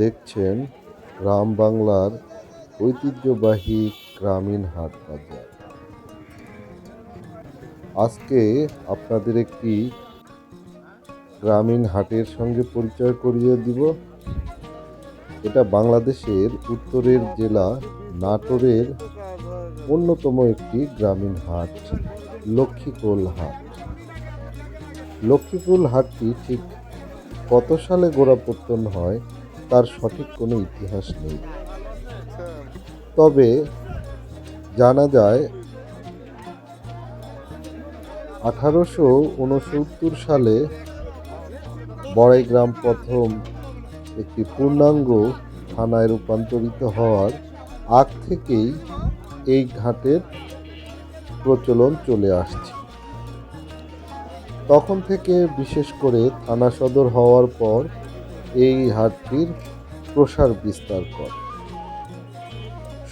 দেখছেন গ্রাম বাংলার ঐতিহ্যবাহী গ্রামীণ হাট বাজার। আজকে আপনাদের একটি গ্রামীণ হাটের সঙ্গে পরিচয় করিয়ে দিব। এটা বাংলাদেশের উত্তরের জেলা নাটোরের অন্যতম একটি গ্রামীণ হাট, লক্ষ্মীকোল হাট। লক্ষ্মীকুল হাটটি ঠিক কত সালে গোড়াপত্তন হয় তার সঠিক কোনো ইতিহাস নেই। তবে জানা যায়, আঠারোশো উনসত্তর সালে বড়াইগ্রাম প্রথম একটি পূর্ণাঙ্গ থানায় রূপান্তরিত হওয়ার আগ থেকেই এই ঘাটের প্রচলন চলে আসছে। তখন থেকে বিশেষ করে থানা সদর হওয়ার পর এই হাটটির প্রসার বিস্তার করে।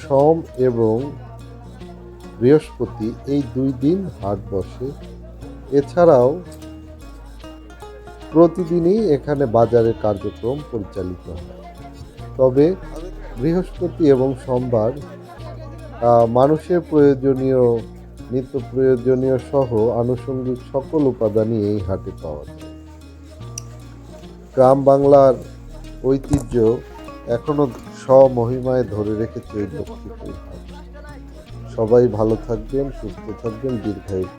সোম এবং বৃহস্পতি এই দুই দিন হাট বসে। এছাড়াও প্রতিদিনই এখানে বাজারের কার্যক্রম পরিচালিত হয়। তবে বৃহস্পতি এবং সোমবার মানুষের প্রয়োজনীয়, নিত্য প্রয়োজনীয় সহ আনুষঙ্গিক সকল উপাদানই এই হাটে পাওয়া যায়। গ্রাম বাংলার ঐতিহ্য এখনও স্বমহিমায় ধরে রেখেছে এই লক্ষ্মীপুর সবাই ভালো থাকবেন, সুস্থ থাকবেন, দীর্ঘায়ু